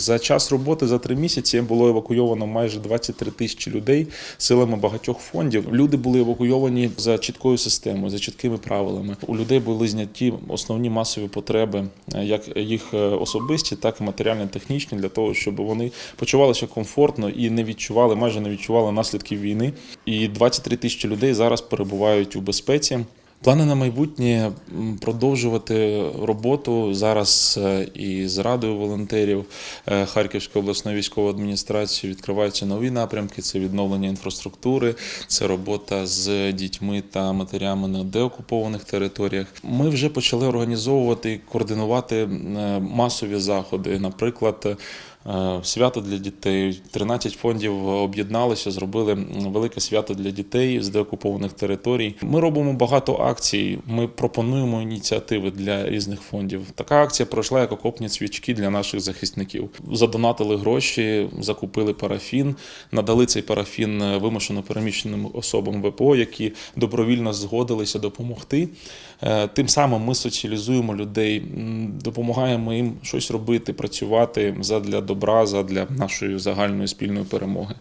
За час роботи за три місяці було евакуйовано майже 23 тисячі людей силами багатьох фондів. Люди були евакуйовані за чіткою системою, за чіткими правилами. У людей були зняті основні масові потреби, е, як їх е, особисті, так і матеріально-технічні, для того, щоб вони почувалися комфортно і не відчували, майже не відчували наслідків війни. І 23 тисячі людей зараз перебувають у безпеці. Плани на майбутнє продовжувати роботу зараз е, і з радою волонтерів е, Харківської обласної військової адміністрації відкриваються нові напрямки. Це відновлення інфраструктури, це робота з дітьми та матерями на деокупованих територіях. Ми вже почали організовувати і координувати е, масові заходи, наприклад. Е, Свято для дітей. 13 фондів об'єдналися, зробили велике свято для дітей з деокупованих територій. Ми робимо багато акцій. Ми пропонуємо ініціативи для різних фондів. Така акція пройшла як окопні свічки для наших захисників. Задонатили гроші, закупили парафін, надали цей парафін вимушено переміщеним особам ВПО, які добровільно згодилися допомогти. Е, Тим самим ми соціалізуємо людей, допомагаємо їм щось робити, працювати задля добра, задля нашої загальної спільної перемоги.